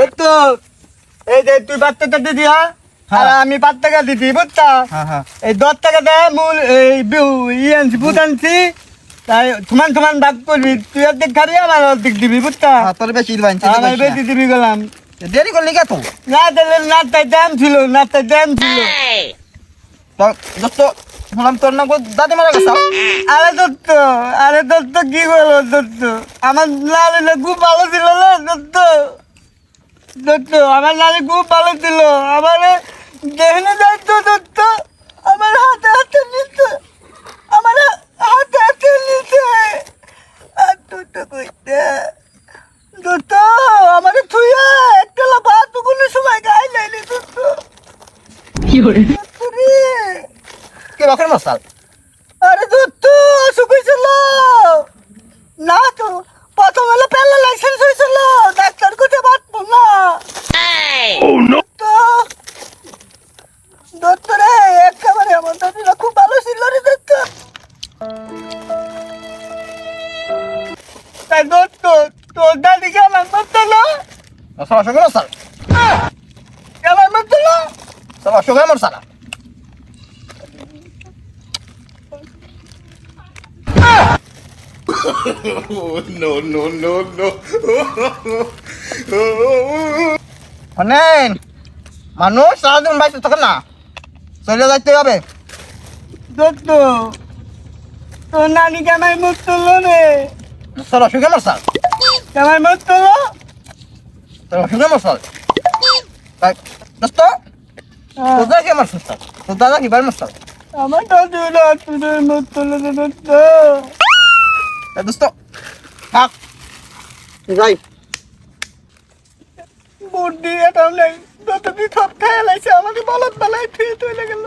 দত্ত এই যে তুই পাঁচ টাকা দিদি হ্যাঁ? আর আমি পাঁচ টাকা দিদি বুঝছা? হ্যাঁ হ্যাঁ। এই দশ টাকা দে মূল এই বিউ ই আনছি বুট আনছি। তাই সমান সমান ভাগ করবি। তুই অর্ধেক খাবি আমার অর্ধেক দিবি হ্যাঁ, তোর বেশি আমার বেশি দিবি গেলাম। দেরি করলি কে তো না দিলে না তাই দাম ছিল না তাই দাম ছিল। দোস্ত শুনলাম তোর না দাদি মারা গেছে। আরে দত্ত আরে দত্ত কি বলো দত্ত আমার লালিটা খুব ভালো ছিল না দত্ত দত্ত আমার লালি খুব ভালো ছিল। আমার দেখনে যাইতো দত্ত আমার হাতে হাতে নিত আমার হাতে হাতে নিত। আর দত্ত কইতে দত্ত আমার থুইয়া একটা ভাত কোনো সময় গাই লাইলি দত্ত। দত্ত রে কে রকের মশাল আরে দত্ত শুকুইছিল না তো প্রথম হলো পেলা লাইসেন্স হয়েছিল ডাক্তার কোথে বাঁচবো না তো দত্ত রে একেবারে আমার দাদিরা খুব ভালো ছিল রে দত্ত। তাই দত্ত তোর দাদিকে আমার মতো না সব অসুখের মশাল আমার মতো না সব অসুখের মশাল no, no, no, no. শোনেন মানুষ সারাদিন বাইতে থাকে না। চলে যাইতে হবে দত্ত তোর নানিকে আমার মুখ তুললো রে? তোর অসুখের মশাল আমার মুখ তুলো তোর অসুখের মশাল দোস্ত তোর দাদা কি আমার সুস্থ? তোর দাদা কি বার মশাল আমার দাদুরা তোদের মুখ তুলে দে দত্ত। তাই দোস্ত থাক। যাই বুদ্ধি এটা নেই তো দিথপ খাইয়া লাইছে আমাকে বলত বেলায় ঠিক হয়ে গেল।